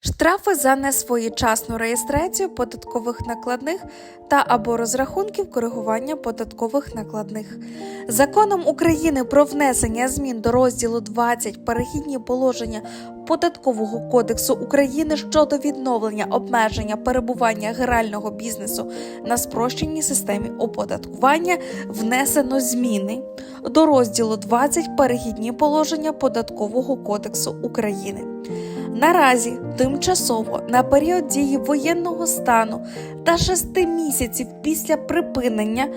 Штрафи за несвоєчасну реєстрацію податкових накладних та або розрахунків коригування податкових накладних. Законом України про внесення змін до розділу 20 перехідні положення Податкового кодексу України щодо відновлення обмеження перебування грального бізнесу на спрощеній системі оподаткування внесено зміни до розділу 20 перехідні положення Податкового кодексу України. Наразі тимчасово на період дії воєнного стану та шести місяців після припинення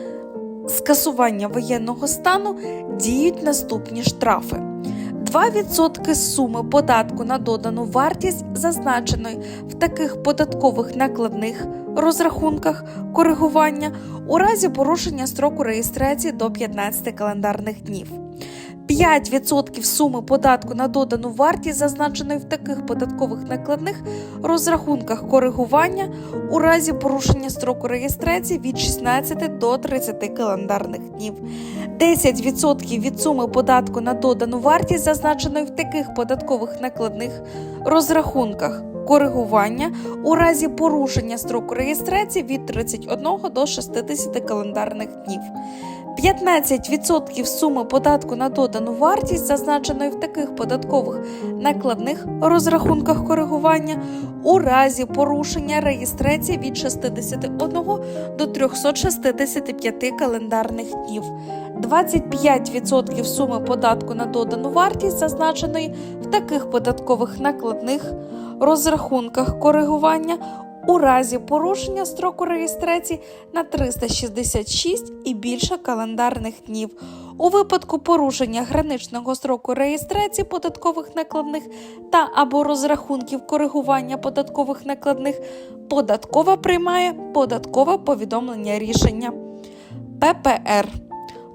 скасування воєнного стану діють наступні штрафи. 2% суми податку на додану вартість, зазначеної в таких податкових накладних розрахунках коригування у разі порушення строку реєстрації до 15 календарних днів. 5% суми податку на додану вартість, зазначеної в таких податкових накладних розрахунках коригування у разі порушення строку реєстрації від 16 до 30 календарних днів. 10% від суми податку на додану вартість, зазначеної в таких податкових накладних розрахунках коригування у разі порушення строку реєстрації від 31 до 60 календарних днів. 15% суми податку на додану вартість, зазначеної в таких податкових накладних розрахунках коригування, у разі порушення реєстрації від 61 до 365 календарних днів. 25% суми податку на додану вартість, зазначеної в таких податкових накладних розрахунках коригування у разі порушення строку реєстрації на 366 і більше календарних днів. У випадку порушення граничного строку реєстрації податкових накладних та або розрахунків коригування податкових накладних, податкова приймає податкове повідомлення рішення ППР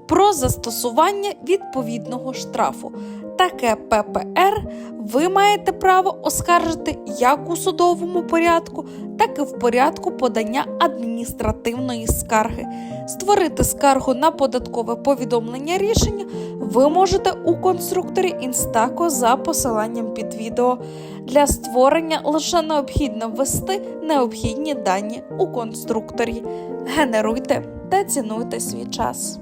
про застосування відповідного штрафу. Таке ППР ви маєте право оскаржити як у судовому порядку, так і в порядку подання адміністративної скарги. Створити скаргу на податкове повідомлення рішення ви можете у конструкторі Instaco за посиланням під відео. Для створення лише необхідно ввести необхідні дані у конструкторі. Генеруйте та цінуйте свій час.